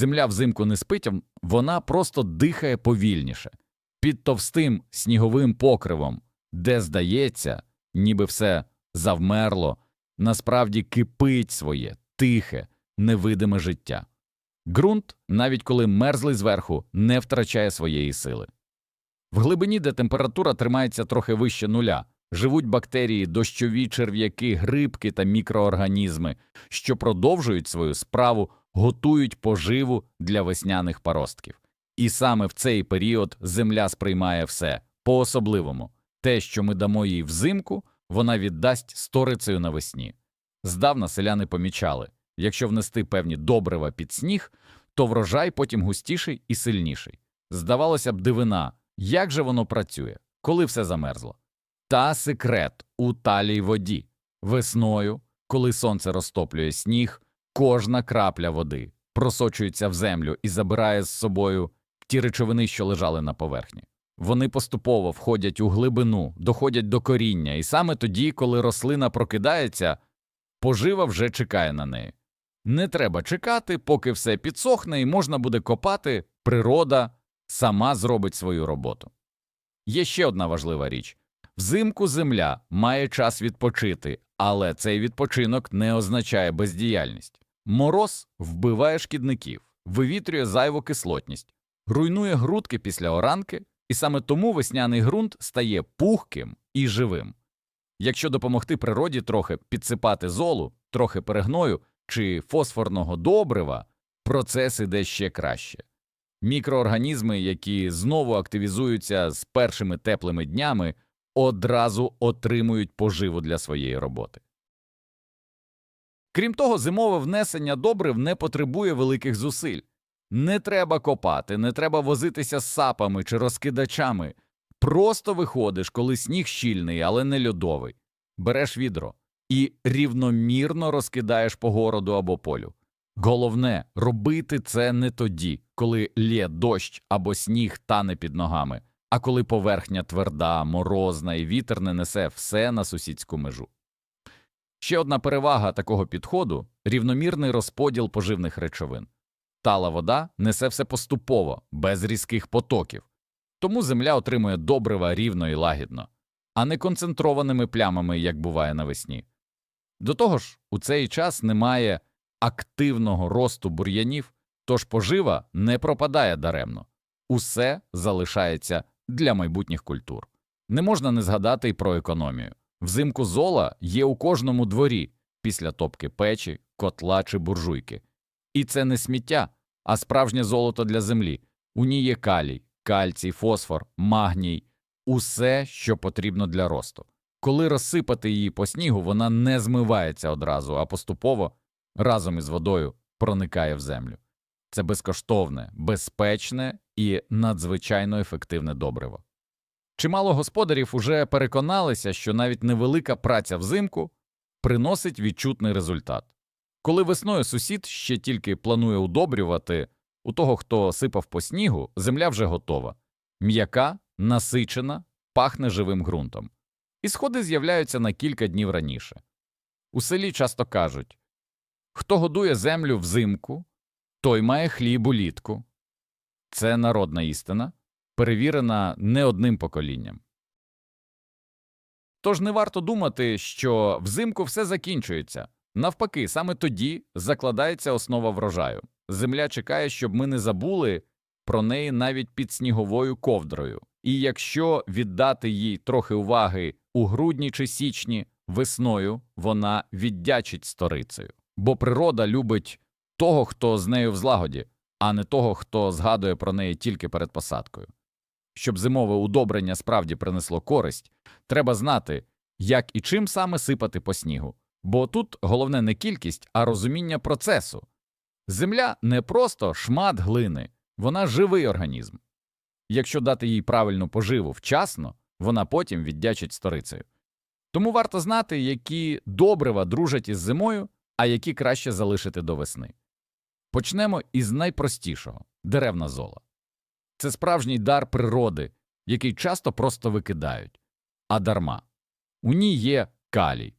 Земля взимку не спить, вона просто дихає повільніше, під товстим сніговим покривом, де, здається, ніби все завмерло, насправді кипить своє тихе, невидиме життя. Ґрунт, навіть коли мерзлий зверху, не втрачає своєї сили. В глибині, де температура тримається трохи вище нуля, живуть бактерії, дощові черв'яки, грибки та мікроорганізми, що продовжують свою справу, готують поживу для весняних паростків. І саме в цей період земля сприймає все по-особливому. Те, що ми дамо їй взимку, вона віддасть сторицею навесні. Здавна селяни помічали якщо внести певні добрива під сніг, то врожай потім густіший і сильніший. Здавалося б, дивина, як же воно працює, коли все замерзло. Та секрет у талій воді. Весною, коли сонце розтоплює сніг, кожна крапля води просочується в землю і забирає з собою ті речовини, що лежали на поверхні. Вони поступово входять у глибину, доходять до коріння, і саме тоді, коли рослина прокидається, пожива вже чекає на неї. Не треба чекати, поки все підсохне і можна буде копати, природа сама зробить свою роботу. Є ще одна важлива річ взимку земля має час відпочити, але цей відпочинок не означає бездіяльність. Мороз вбиває шкідників, вивітрює зайву кислотність, руйнує грудки після оранки, і саме тому весняний ґрунт стає пухким і живим. Якщо допомогти природі трохи підсипати золу, трохи перегною чи фосфорного добрива, процес іде ще краще. Мікроорганізми, які знову активізуються з першими теплими днями, одразу отримують поживу для своєї роботи. Крім того, зимове внесення добрив не потребує великих зусиль. Не треба копати, не треба возитися з сапами чи розкидачами. Просто виходиш, коли сніг щільний, але не льодовий, береш відро і рівномірно розкидаєш по городу або полю. Головне робити це не тоді, коли лє дощ або сніг тане під ногами, а коли поверхня тверда, морозна і вітер не несе все на сусідську межу. Ще одна перевага такого підходу рівномірний розподіл поживних речовин. Тала вода несе все поступово, без різких потоків, тому земля отримує добрива рівно і лагідно, а не концентрованими плямами, як буває навесні. До того ж, у цей час немає активного росту бур'янів, тож пожива не пропадає даремно, усе залишається для майбутніх культур. Не можна не згадати й про економію. Взимку зола є у кожному дворі після топки печі, котла чи буржуйки. І це не сміття, а справжнє золото для землі. У ній є калій, кальцій, фосфор, магній, усе, що потрібно для росту. Коли розсипати її по снігу, вона не змивається одразу, а поступово разом із водою проникає в землю. Це безкоштовне, безпечне і надзвичайно ефективне добриво. Чимало господарів уже переконалися, що навіть невелика праця взимку приносить відчутний результат. Коли весною сусід ще тільки планує удобрювати, у того, хто сипав по снігу, земля вже готова, м'яка, насичена, пахне живим ґрунтом. І сходи з'являються на кілька днів раніше. У селі часто кажуть хто годує землю взимку, той має хліб улітку. Це народна істина, перевірена не одним поколінням. Тож не варто думати, що взимку все закінчується. Навпаки, саме тоді закладається основа врожаю. Земля чекає, щоб ми не забули про неї навіть під сніговою ковдрою. І якщо віддати їй трохи уваги у грудні чи січні, весною вона віддячить сторицею. Бо природа любить того, хто з нею в злагоді, а не того, хто згадує про неї тільки перед посадкою. Щоб зимове удобрення справді принесло користь, треба знати, як і чим саме сипати по снігу. Бо тут головне не кількість, а розуміння процесу. Земля не просто шмат глини, вона живий організм. Якщо дати їй правильну поживу вчасно, вона потім віддячить сторицею. Тому варто знати, які добрива дружать із зимою, а які краще залишити до весни. Почнемо із найпростішого деревна зола. Це справжній дар природи, який часто просто викидають, а дарма. У ній є калій,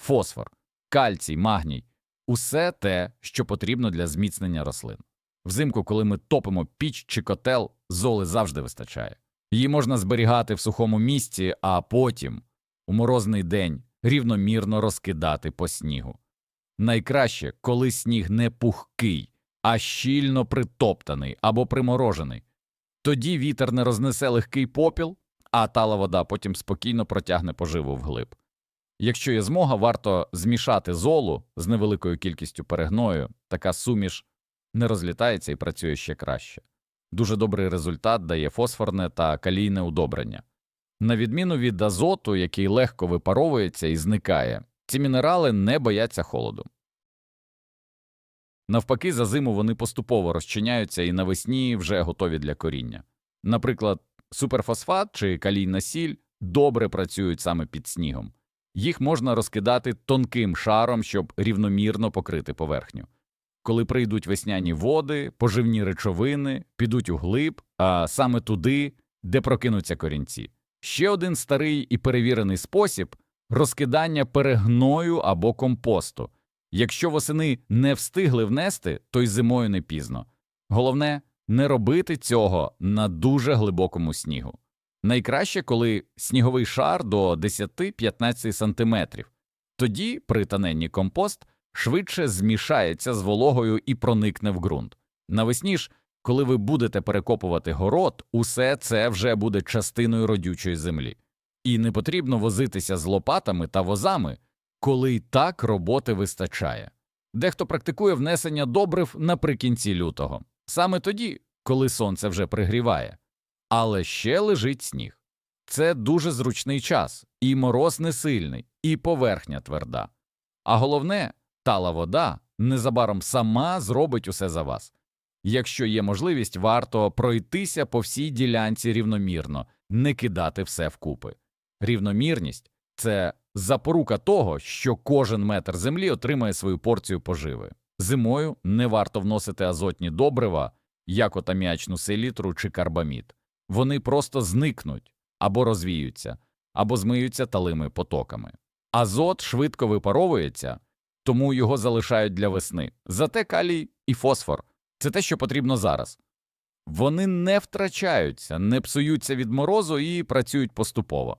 фосфор, кальцій, магній усе те, що потрібно для зміцнення рослин. Взимку, коли ми топимо піч чи котел, золи завжди вистачає. Її можна зберігати в сухому місці, а потім, у морозний день, рівномірно розкидати по снігу. Найкраще, коли сніг не пухкий, а щільно притоптаний або приморожений. Тоді вітер не рознесе легкий попіл, а тала вода потім спокійно протягне поживу вглиб. Якщо є змога, варто змішати золу з невеликою кількістю перегною, така суміш не розлітається і працює ще краще. Дуже добрий результат дає фосфорне та калійне удобрення. На відміну від азоту, який легко випаровується і зникає, ці мінерали не бояться холоду. Навпаки, за зиму вони поступово розчиняються і навесні вже готові для коріння. Наприклад, суперфосфат чи калійна сіль добре працюють саме під снігом. Їх можна розкидати тонким шаром, щоб рівномірно покрити поверхню. Коли прийдуть весняні води, поживні речовини, підуть у глиб, а саме туди, де прокинуться корінці. Ще один старий і перевірений спосіб розкидання перегною або компосту. Якщо восени не встигли внести, то й зимою не пізно. Головне не робити цього на дуже глибокому снігу. Найкраще, коли сніговий шар до 10-15 см. Тоді пританенні компост швидше змішається з вологою і проникне в ґрунт. Навесні ж, коли ви будете перекопувати город, усе це вже буде частиною родючої землі. І не потрібно возитися з лопатами та возами, коли й так роботи вистачає. Дехто практикує внесення добрив наприкінці лютого, саме тоді, коли сонце вже пригріває. Але ще лежить сніг. Це дуже зручний час, і мороз не сильний, і поверхня тверда. А головне, тала вода незабаром сама зробить усе за вас. Якщо є можливість, варто пройтися по всій ділянці рівномірно, не кидати все вкупи. Рівномірність це запорука того, що кожен метр землі отримає свою порцію поживи. Зимою не варто вносити азотні добрива, як от аміачну селітру чи карбамід. Вони просто зникнуть або розвіються, або змиються талими потоками. Азот швидко випаровується, тому його залишають для весни. Зате калій і фосфор це те, що потрібно зараз. Вони не втрачаються, не псуються від морозу і працюють поступово.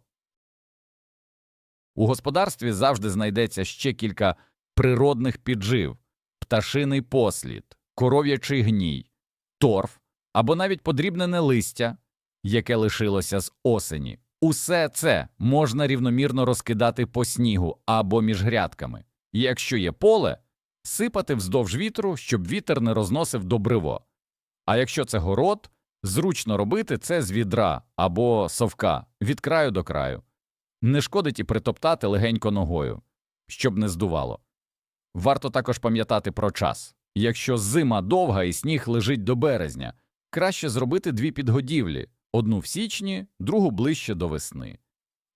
У господарстві завжди знайдеться ще кілька природних піджив, пташиний послід, коров'ячий гній, торф або навіть подрібнене листя, яке лишилося з осені. Усе це можна рівномірно розкидати по снігу або між грядками. Якщо є поле, сипати вздовж вітру, щоб вітер не розносив добриво. А якщо це город, зручно робити це з відра або совка від краю до краю. Не шкодить і притоптати легенько ногою, щоб не здувало. Варто також пам'ятати про час. Якщо зима довга і сніг лежить до березня, краще зробити дві підгодівлі одну в січні, другу ближче до весни.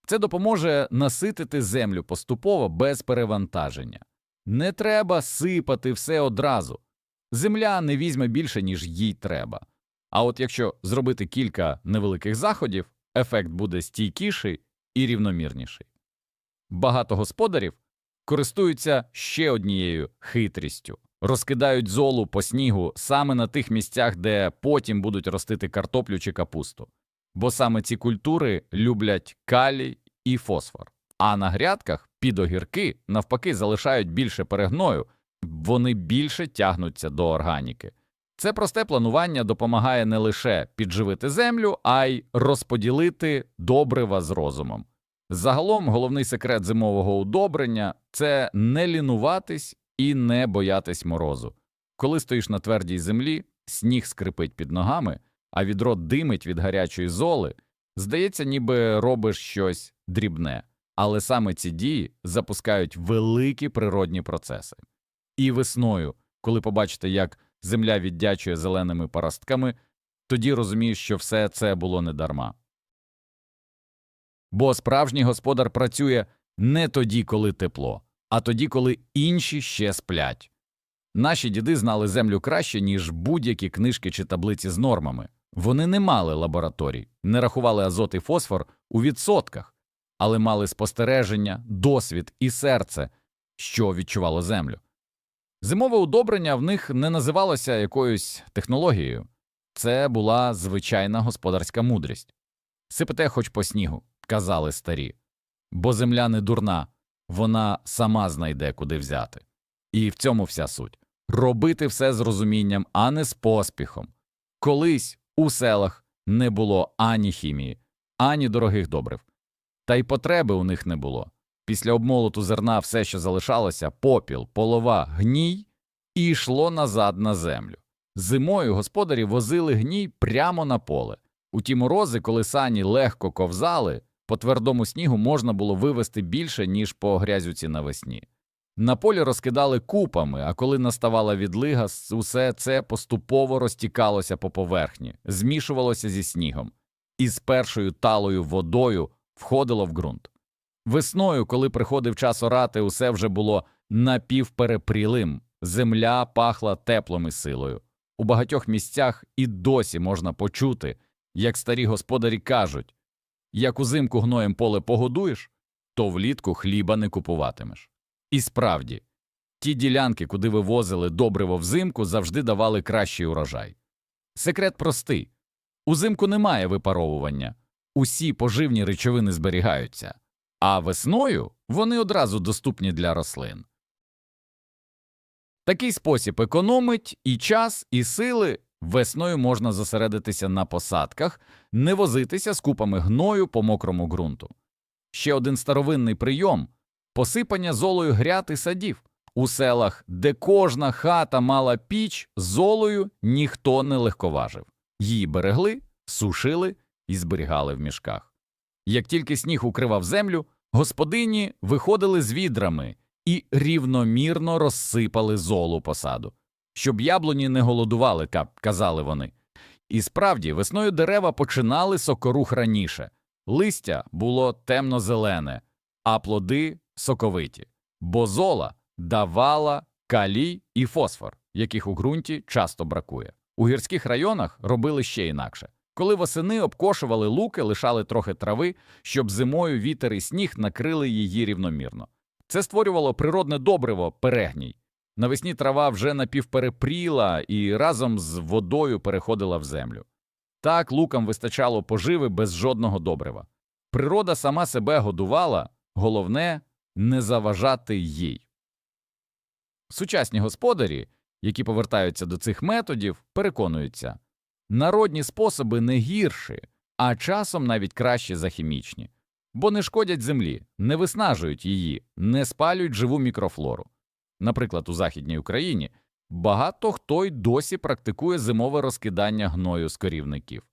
Це допоможе наситити землю поступово без перевантаження. Не треба сипати все одразу. Земля не візьме більше, ніж їй треба. А от якщо зробити кілька невеликих заходів, ефект буде стійкіший і рівномірніший. Багато господарів користуються ще однією хитрістю розкидають золу по снігу саме на тих місцях, де потім будуть ростити картоплю чи капусту, бо саме ці культури люблять калій і фосфор. А на грядках під огірки навпаки залишають більше перегною, вони більше тягнуться до органіки. Це просте планування допомагає не лише підживити землю, а й розподілити добрива з розумом. Загалом головний секрет зимового удобрення це не лінуватись і не боятись морозу. Коли стоїш на твердій землі, сніг скрипить під ногами, а відро димить від гарячої золи, здається, ніби робиш щось дрібне, але саме ці дії запускають великі природні процеси. І весною, коли побачите, як земля віддячує зеленими паростками, тоді розумієш, що все це було недарма. Бо справжній господар працює не тоді, коли тепло, а тоді, коли інші ще сплять. Наші діди знали землю краще, ніж будь-які книжки чи таблиці з нормами. Вони не мали лабораторій, не рахували азот і фосфор у відсотках, але мали спостереження, досвід і серце, що відчувало землю. Зимове удобрення в них не називалося якоюсь технологією, це була звичайна господарська мудрість. Сипете хоч по снігу, казали старі, бо земля не дурна, вона сама знайде, куди взяти. І в цьому вся суть робити все з розумінням, а не з поспіхом. Колись у селах не було ані хімії, ані дорогих добрив, та й потреби у них не було. Після обмолоту зерна все, що залишалося, попіл, полова, гній, і йшло назад на землю. Зимою господарі возили гній прямо на поле. У ті морози, коли сані легко ковзали, по твердому снігу можна було вивезти більше, ніж по грязюці навесні. На полі розкидали купами, а коли наставала відлига, усе це поступово розтікалося по поверхні, змішувалося зі снігом, і з першою талою водою входило в ґрунт. Весною, коли приходив час орати, усе вже було напівперепрілим, земля пахла теплом і силою. У багатьох місцях і досі можна почути, як старі господарі кажуть як узимку гноєм поле погодуєш, то влітку хліба не купуватимеш. І справді, ті ділянки, куди вивозили добриво взимку, завжди давали кращий урожай. Секрет простий узимку немає випаровування, усі поживні речовини зберігаються, а весною вони одразу доступні для рослин. Такий спосіб економить і час, і сили. Весною можна зосередитися на посадках, не возитися з купами гною по мокрому ґрунту. Ще один старовинний прийом посипання золою гряд і садів. У селах, де кожна хата мала піч, золою ніхто не легковажив. Її берегли, сушили і зберігали в мішках. Як тільки сніг укривав землю, господині виходили з відрами і рівномірно розсипали золу посаду. Щоб яблуні не голодували, казали вони. І справді, весною дерева починали сокорух раніше. Листя було темно-зелене, а плоди соковиті, бо зола давала калій і фосфор, яких у ґрунті часто бракує. У гірських районах робили ще інакше. Коли восени обкошували луки, лишали трохи трави, щоб зимою вітер і сніг накрили її рівномірно. Це створювало природне добриво перегній. Навесні трава вже напівперепріла і разом з водою переходила в землю. Так лукам вистачало поживи без жодного добрива. Природа сама себе годувала, головне не заважати їй. Сучасні господарі, які повертаються до цих методів, переконуються народні способи не гірші, а часом навіть кращі за хімічні, бо не шкодять землі, не виснажують її, не спалюють живу мікрофлору. Наприклад, у Західній Україні багато хто й досі практикує зимове розкидання гною з корівників,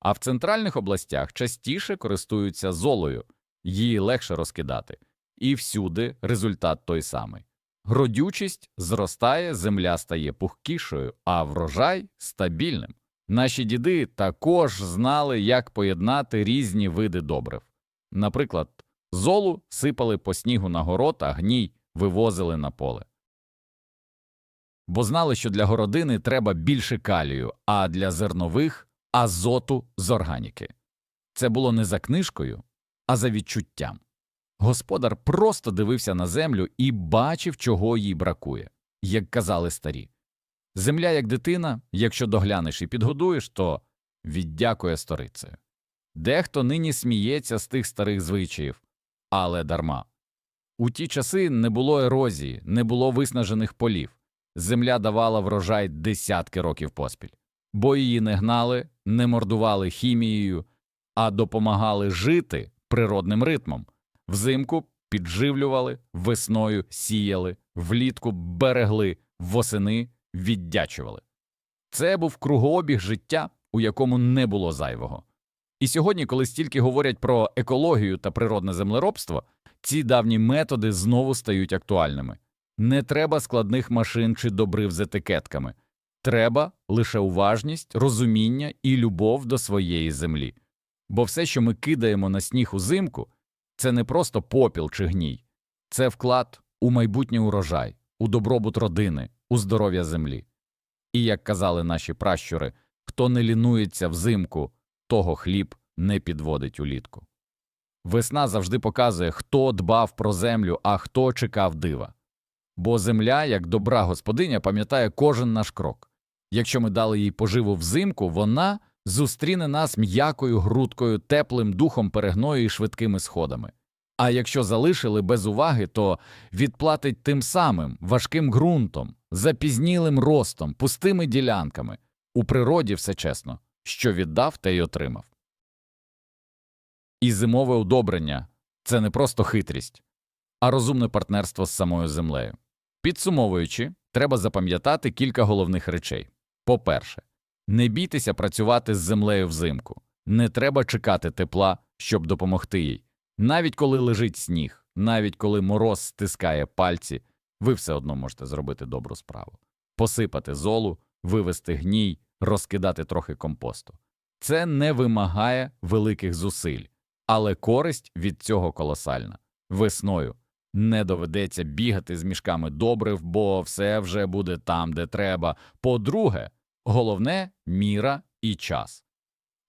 а в центральних областях частіше користуються золою, її легше розкидати, і всюди результат той самий. Родючість зростає, земля стає пухкішою, а врожай стабільним. Наші діди також знали, як поєднати різні види добрив. Наприклад, золу сипали по снігу на город, а гній вивозили на поле. Бо знали, що для городини треба більше калію, а для зернових азоту з органіки. Це було не за книжкою, а за відчуттям. Господар просто дивився на землю і бачив, чого їй бракує, як казали старі. Земля, як дитина, якщо доглянеш і підгодуєш, то віддякує сторицею. Дехто нині сміється з тих старих звичаїв, але дарма. У ті часи не було ерозії, не було виснажених полів. Земля давала врожай десятки років поспіль, бо її не гнали, не мордували хімією, а допомагали жити природним ритмом. Взимку підживлювали, весною сіяли, влітку берегли, восени віддячували. Це був кругообіг життя, у якому не було зайвого. І сьогодні, коли стільки говорять про екологію та природне землеробство, ці давні методи знову стають актуальними. Не треба складних машин чи добрив з етикетками. Треба лише уважність, розуміння і любов до своєї землі. Бо все, що ми кидаємо на сніг узимку, це не просто попіл чи гній, це вклад у майбутній урожай, у добробут родини, у здоров'я землі. І як казали наші пращури, хто не лінується взимку, того хліб не підводить улітку. Весна завжди показує, хто дбав про землю, а хто чекав дива. бо земля, як добра господиня, пам'ятає кожен наш крок. Якщо ми дали їй поживу взимку, вона зустріне нас м'якою грудкою, теплим духом перегною і швидкими сходами. А якщо залишили без уваги, то відплатить тим самим важким ґрунтом, запізнілим ростом, пустими ділянками. У природі все чесно, що віддав, те й отримав. І зимове удобрення це не просто хитрість, а розумне партнерство з самою землею. Підсумовуючи, треба запам'ятати кілька головних речей. По-перше, не бійтеся працювати з землею взимку, не треба чекати тепла, щоб допомогти їй. Навіть коли лежить сніг, навіть коли мороз стискає пальці, ви все одно можете зробити добру справу. Посипати золу, вивести гній, розкидати трохи компосту. Це не вимагає великих зусиль, але користь від цього колосальна. Весною не доведеться бігати з мішками добрив, бо все вже буде там, де треба. По-друге, головне міра і час.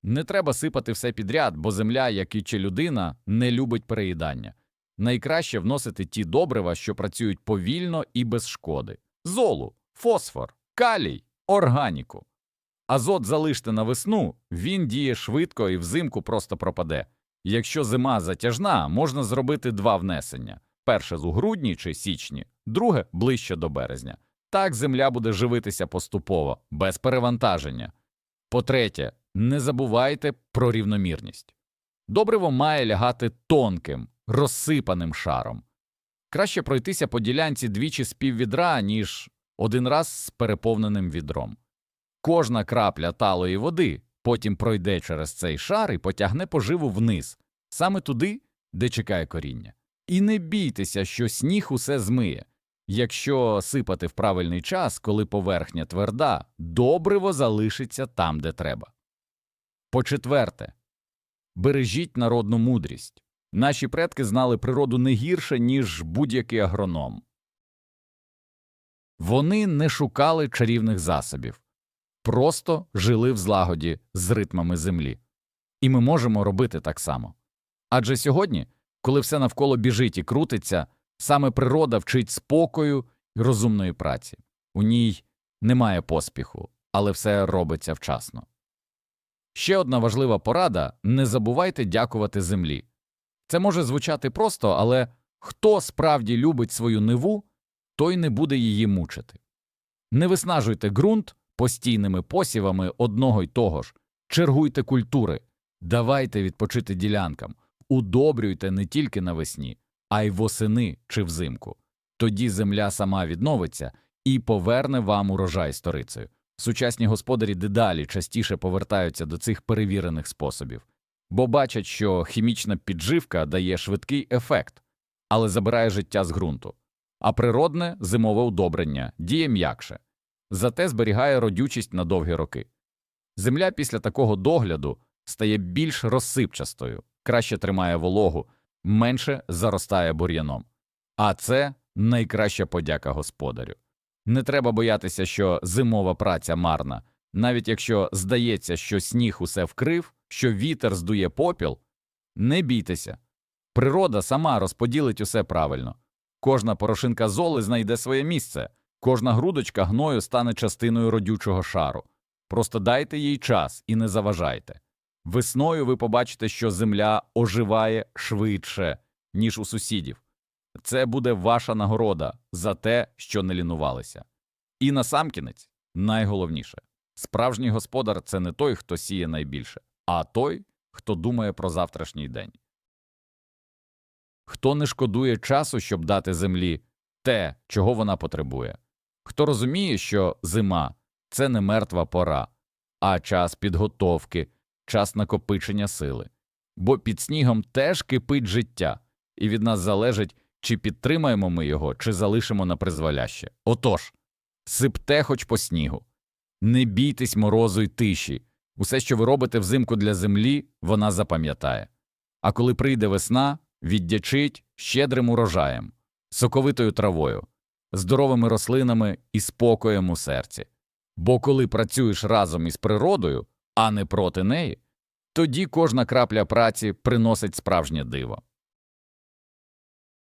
Не треба сипати все підряд, бо земля, як і чи людина, не любить переїдання. Найкраще вносити ті добрива, що працюють повільно і без шкоди: золу, фосфор, калій, органіку. Азот залиште на весну, він діє швидко і взимку просто пропаде. Якщо зима затяжна, можна зробити два внесення: перше з у грудні чи січні, друге ближче до березня. Так земля буде живитися поступово, без перевантаження. По-третє, не забувайте про рівномірність. Добриво має лягати тонким, розсипаним шаром. Краще пройтися по ділянці двічі з піввідра, ніж один раз з переповненим відром. Кожна крапля талої води потім пройде через цей шар і потягне поживу вниз, саме туди, де чекає коріння. І не бійтеся, що сніг усе змиє. Якщо сипати в правильний час, коли поверхня тверда, добриво залишиться там, де треба. По-четверте, бережіть народну мудрість. Наші предки знали природу не гірше, ніж будь-який агроном. Вони не шукали чарівних засобів, просто жили в злагоді з ритмами землі. І ми можемо робити так само. Адже сьогодні, коли все навколо біжить і крутиться, саме природа вчить спокою і розумної праці. У ній немає поспіху, але все робиться вчасно. Ще одна важлива порада не забувайте дякувати землі. Це може звучати просто, але хто справді любить свою ниву, той не буде її мучити. Не виснажуйте ґрунт постійними посівами одного й того ж, чергуйте культури, давайте відпочити ділянкам, удобрюйте не тільки навесні, а й восени чи взимку. Тоді земля сама відновиться і поверне вам урожай сторицею. Сучасні господарі дедалі частіше повертаються до цих перевірених способів, бо бачать, що хімічна підживка дає швидкий ефект, але забирає життя з ґрунту, а природне зимове удобрення діє м'якше, зате зберігає родючість на довгі роки. Земля після такого догляду стає більш розсипчастою, краще тримає вологу, менше заростає бур'яном. А це найкраща подяка господарю. Не треба боятися, що зимова праця марна, навіть якщо здається, що сніг усе вкрив, що вітер здує попіл. Не бійтеся. Природа сама розподілить усе правильно. Кожна порошинка золи знайде своє місце, кожна грудочка гною стане частиною родючого шару. Просто дайте їй час і не заважайте. Весною ви побачите, що земля оживає швидше, ніж у сусідів. Це буде ваша нагорода за те, що не лінувалися. І насамкінець найголовніше справжній господар це не той, хто сіє найбільше, а той, хто думає про завтрашній день. Хто не шкодує часу, щоб дати землі те, чого вона потребує, хто розуміє, що зима це не мертва пора, а час підготовки, час накопичення сили. Бо під снігом теж кипить життя, і від нас залежить, чи підтримаємо ми його, чи залишимо на призволяще. Отож, сипте хоч по снігу, не бійтесь морозу й тиші. Усе, що ви робите взимку для землі, вона запам'ятає. А коли прийде весна, віддячить щедрим урожаєм, соковитою травою, здоровими рослинами і спокоєм у серці. Бо коли працюєш разом із природою, а не проти неї, тоді кожна крапля праці приносить справжнє диво.